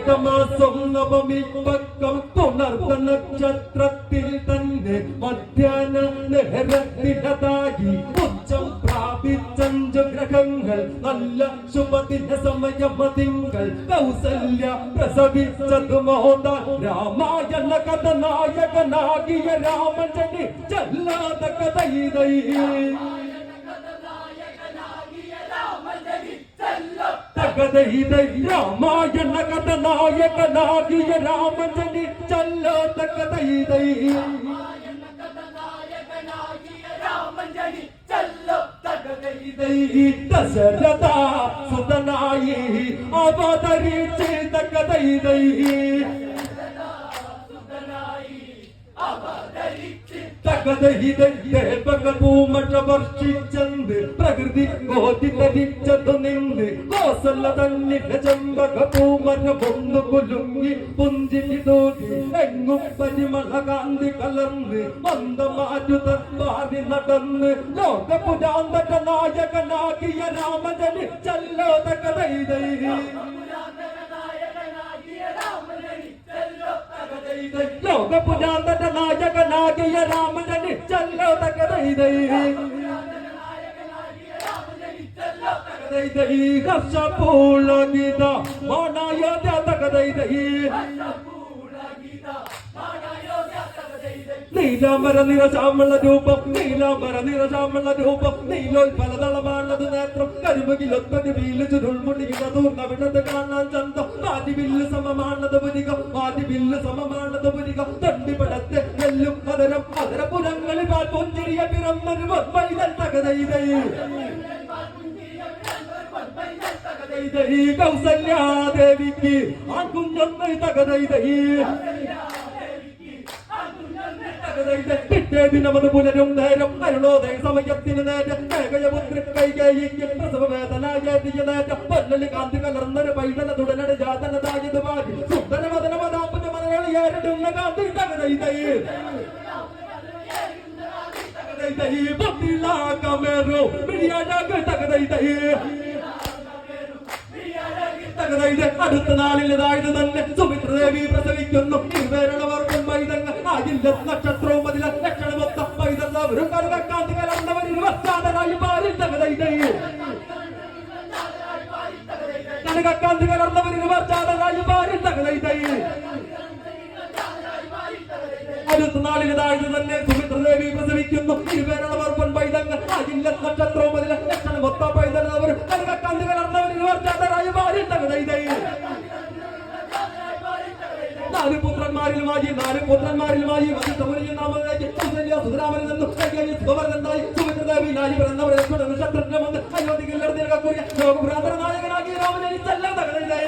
മേടമാസം നവമി പക്കം പുണർന്ന നക്ഷത്രത്തിൽ തന്നെ മധ്യാഹ്ന നേരത്തിലതായി ഉച്ചം പ്രാപിച്ചഞ്ചു ഗ്രഹങ്ങൾ നല്ല ശുഭദിന സമയമതിങ്കൾ കൗസല്യ പ്രസവിച്ചത് മോദ രാമായണ കഥ നായകനാകിയ രാമചനി ചല്ലാത കഥ ഇതൈ జగద హృదయ రామాయణ కథ నాయక నాగియ రామజని చల్లాత కథ హృదయ దశరథ సుతనాయి అవతరి చేత కథ హృదయ വർഷിച്ചന്ത് പ്രകൃതി കോതിതരിച്ചതു നിന്ന് കോസല്ല തന്നിന്റെ ചെമ്പക പൂമര പൊന്നു കുലുങ്ങി പുഞ്ചിരി തൂകി എങ്ങും പരിമള കാന്തി കലർന്ന് മന്ദമാറ്റു തന്മാരി നടന്ന് ലോക പുരാന്തക നായകനാകിയ രാമജനി ചല്ലോ തകതൈതൈ ലോക പുരാന്തക നായകനാകിയ രാമജനി ചല്ലോ തകതൈതൈ തകതൈതൈ ഹർഷപൂളഗീത മാനായോധ തകതൈതൈ നീലാംബര നിറശാമുള്ള രൂപം നീലാംബര നിറശാമുള്ള രൂപം നീലോൽപലതളമാണത് നേത്രം. കരിമുകിലൊത്തത് വീൽ ചുരുൾമുടിയുടെ തൂർണവിടത് കാണാൻ ചന്തം. ആദിവില്ല് സമമാണത് പുരികം ആദ്യ വില്ല് പുരികം പാൽ പുഞ്ചിരിയ പിറന്നൊരു വൈതൽ തകതൈതൈ കൗസല്യാദേവിക്ക് കുഞ്ഞൊന്ന് തകതൈതൈ പിറ്റേ ദിനമത് പുലരും നേരം അരുണോദയ സമയത്തിന് നേരം മേഘയപുത്രി കൈകേയിക്ക് പ്രസവ വേദനായേതിയ നേരം പൊന്നലി കാന്തി കലർന്നൊരു പൈതല തുടനട് ജാതനതായത് കാന്തി സുന്ദര മദന മതാപുര മലയാളിയേറിടുന്ന കാന്തി തകതൈതൈ തകതൈതൈ പത്തിലാകമേറോ മിഴിയാഴാക തകതൈതൈ തകതൈത് അടുത്ത നാളിൽ ഇതായത് തന്നെ സുമിത്രദേവി പ്രസവിക്കുന്നു. ഇരുവേരണവർക്കും മൈതങ്ങൾ ആയില്ല നക്ഷത്രവും അതിലെ ലക്ഷണമൊത്ത വൈതന്നവരും കറുകക്കാന്തി കലർന്നവർ ഇരുപത്താതരായി പാരിൽ തകതൈതൈ കനകക്കാന്തി കലർന്നവർ ഇരുപത്താതരായി പാരിൽ തകതൈതൈ അടുത്ത നാളിൽ തന്നെ സുമിത്രദേവി പ്രസവിക്കുന്നു. ഇരുവേരണവർക്കും പൈതങ്ങൾ. ആയില്ല നക്ഷത്രവും അതിലെ ലക്ഷണമൊത്ത വൈതന്നവരും കനകക്കാന്തി കലർന്നവർ കലർന്നവരിൽ നാല് പുത്രന്മാരിൽ മാജി നാല് പുത്രന്മാരിൽ മാജി നാമകേക്ക് കൗസല്യ സുധരാമനിൽ നിന്നും സുവർഗന്തായി സുമിത്രദേവി എന്നവർ അയോധ്യയിൽ നടന്നിരക്കുറിയ ലോകപുരാതന നായകനാക്കി ജനിച്ചല്ല തകഴില്ലേ